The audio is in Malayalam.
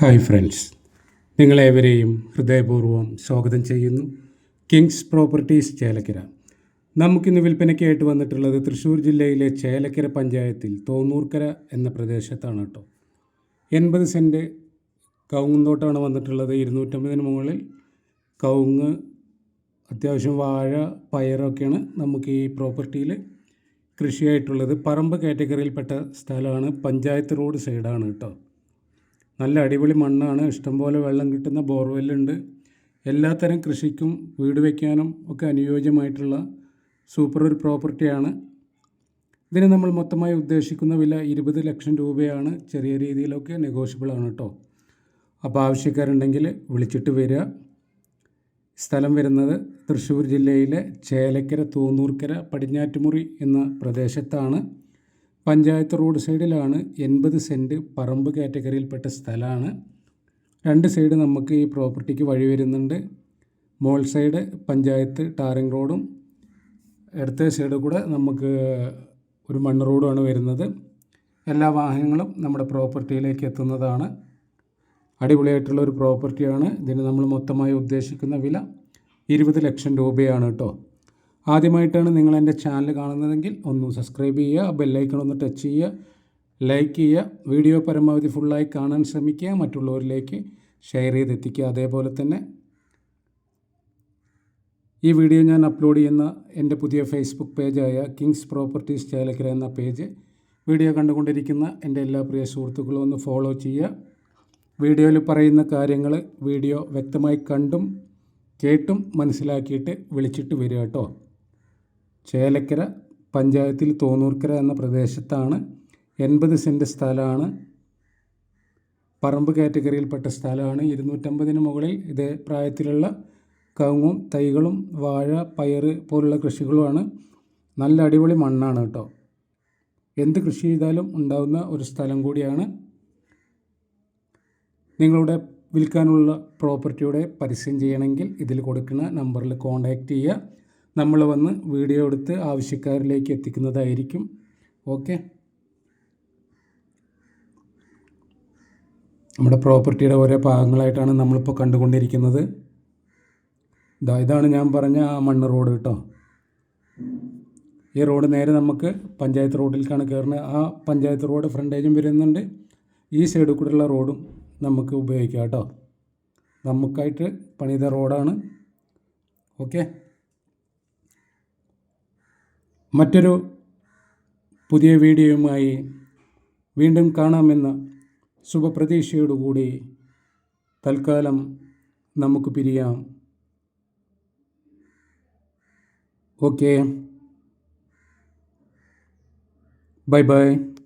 Hi friends. നിങ്ങളേവരെയും ഹൃദയപൂർവം സ്വാഗതം ചെയ്യുന്നു. Kings properties Chelakkara. നമുക്കിന്ന് വിൽപ്പനയ്ക്കായിട്ട് വന്നിട്ടുള്ളത് തൃശ്ശൂർ ജില്ലയിലെ ചേലക്കര പഞ്ചായത്തിൽ തോന്നൂർക്കര എന്ന പ്രദേശത്താണ് കേട്ടോ. എൺപത് സെന്റ് കവുങ്ങുന്തോട്ടമാണ് വന്നിട്ടുള്ളത്. ഇരുന്നൂറ്റമ്പതിന് മുകളിൽ കവുങ്ങ് അത്യാവശ്യം വാഴ പയറൊക്കെയാണ് നമുക്ക് ഈ പ്രോപ്പർട്ടിയിൽ കൃഷിയായിട്ടുള്ളത്. പറമ്പ് കാറ്റഗറിയിൽപ്പെട്ട സ്ഥലമാണ്. പഞ്ചായത്ത് റോഡ് സൈഡാണ് കേട്ടോ. നല്ല അടിപൊളി മണ്ണാണ്. ഇഷ്ടംപോലെ വെള്ളം കിട്ടുന്ന ബോർവെല്ലുണ്ട്. എല്ലാത്തരം കൃഷിക്കും വീട് വയ്ക്കാനും ഒക്കെ അനുയോജ്യമായിട്ടുള്ള സൂപ്പർ ഒരു പ്രോപ്പർട്ടിയാണ് ഇതിന് നമ്മൾ മൊത്തമായി ഉദ്ദേശിക്കുന്ന വില ഇരുപത് ലക്ഷം രൂപയാണ്. ചെറിയ രീതിയിലൊക്കെ നെഗോഷ്യബിൾ ആണ് കേട്ടോ അപ്പോൾ ആവശ്യക്കാരുണ്ടെങ്കിൽ വിളിച്ചിട്ട് വരിക. സ്ഥലം വരുന്നത് തൃശ്ശൂർ ജില്ലയിലെ ചേലക്കര തൂന്നൂർക്കര പടിഞ്ഞാറ്റുമുറി എന്ന പ്രദേശത്താണ്. പഞ്ചായത്ത് റോഡ് സൈഡിലാണ് എൺപത് സെന്റ് പറമ്പ് കാറ്റഗറിയിൽപ്പെട്ട സ്ഥലമാണ്. രണ്ട് സൈഡ് നമുക്ക് ഈ പ്രോപ്പർട്ടിക്ക് വഴി വരുന്നുണ്ട്. മോൾ സൈഡ് പഞ്ചായത്ത് ടാറിംഗ് റോഡും ഇടത്തെ സൈഡ് കൂടെ നമുക്ക് ഒരു മണ്ണ് റോഡുമാണ് വരുന്നത്. എല്ലാ വാഹനങ്ങളും നമ്മുടെ പ്രോപ്പർട്ടിയിലേക്ക് എത്തുന്നതാണ്. അടിപൊളിയായിട്ടുള്ള ഒരു പ്രോപ്പർട്ടിയാണ്. ഇതിന് നമ്മൾ മൊത്തമായി ഉദ്ദേശിക്കുന്ന വില ഇരുപത് ലക്ഷം രൂപയാണ് കേട്ടോ. ആദ്യമായിട്ടാണ് നിങ്ങൾ എന്റെ ചാനൽ കാണുന്നതെങ്കിൽ ഒന്ന് സബ്സ്ക്രൈബ് ചെയ്യുക ബെല്ലൈക്കൺ ഒന്ന് ടച്ച് ചെയ്യുക ലൈക്ക് ചെയ്യുക വീഡിയോ പരമാവധി ഫുള്ളായി കാണാൻ ശ്രമിക്കുക മറ്റുള്ളവരിലേക്ക് ഷെയർ ചെയ്തെത്തിക്കുക. അതേപോലെ തന്നെ ഈ വീഡിയോ ഞാൻ അപ്ലോഡ് ചെയ്യുന്ന എന്റെ പുതിയ ഫേസ്ബുക്ക് പേജായ കിങ്സ് പ്രോപ്പർട്ടീസ് ചേലക്കര എന്ന പേജ് വീഡിയോ കണ്ടുകൊണ്ടിരിക്കുന്ന എന്റെ എല്ലാ പ്രിയ സുഹൃത്തുക്കളും ഒന്ന് ഫോളോ ചെയ്യുക. വീഡിയോയിൽ പറയുന്ന കാര്യങ്ങൾ വീഡിയോ വ്യക്തമായി കണ്ടും കേട്ടും മനസ്സിലാക്കിയിട്ട് വിളിച്ചിട്ട് വരിക കേട്ടോ. ചേലക്കര പഞ്ചായത്തിൽ തോന്നൂർക്കര എന്ന പ്രദേശത്താണ് എൺപത് സെന്റ് സ്ഥലമാണ്. പറമ്പ് കാറ്റഗറിയിൽപ്പെട്ട സ്ഥലമാണ്. ഇരുന്നൂറ്റമ്പതിന് മുകളിൽ ഇതേ പ്രായത്തിലുള്ള കവുങ്ങും തൈകളും വാഴ പയർ പോലുള്ള കൃഷികളുമാണ്. നല്ല അടിപൊളി മണ്ണാണ് കേട്ടോ. എന്ത് കൃഷി ചെയ്താലും ഉണ്ടാകുന്ന ഒരു സ്ഥലം കൂടിയാണ്. നിങ്ങളുടെ വിൽക്കാനുള്ള പ്രോപ്പർട്ടിയുടെ പരസ്യം ചെയ്യണമെങ്കിൽ ഇതിൽ കൊടുക്കുന്ന നമ്പറിൽ കോൺടാക്റ്റ് ചെയ്യുക. നമ്മൾ വന്ന് വീഡിയോ എടുത്ത് ആവശ്യക്കാരിലേക്ക് എത്തിക്കുന്നതായിരിക്കും. ഓക്കെ. നമ്മുടെ പ്രോപ്പർട്ടിയുടെ ഓരോ ഭാഗങ്ങളായിട്ടാണ് നമ്മളിപ്പോൾ കണ്ടുകൊണ്ടിരിക്കുന്നത്. ഇതാ ഇതാണ് ഞാൻ പറഞ്ഞ ആ മണ്ണ് റോഡ് കേട്ടോ. ഈ റോഡ് നേരെ നമുക്ക് പഞ്ചായത്ത് റോഡിലേക്കാണ് കയറുന്നത്. ആ പഞ്ചായത്ത് റോഡ് ഫ്രണ്ടേജും വരുന്നുണ്ട്. ഈ സൈഡിൽ കൂടെയുള്ള റോഡും നമുക്ക് ഉപയോഗിക്കാം കേട്ടോ. നമുക്കായിട്ട് പണിത റോഡാണ്. ഓക്കെ. മറ്റൊരു പുതിയ വീഡിയോയുമായി വീണ്ടും കാണാമെന്ന ശുഭപ്രതീക്ഷയോടുകൂടി തൽക്കാലം നമുക്ക് പിരിയാം. ഓക്കെ. Bye bye.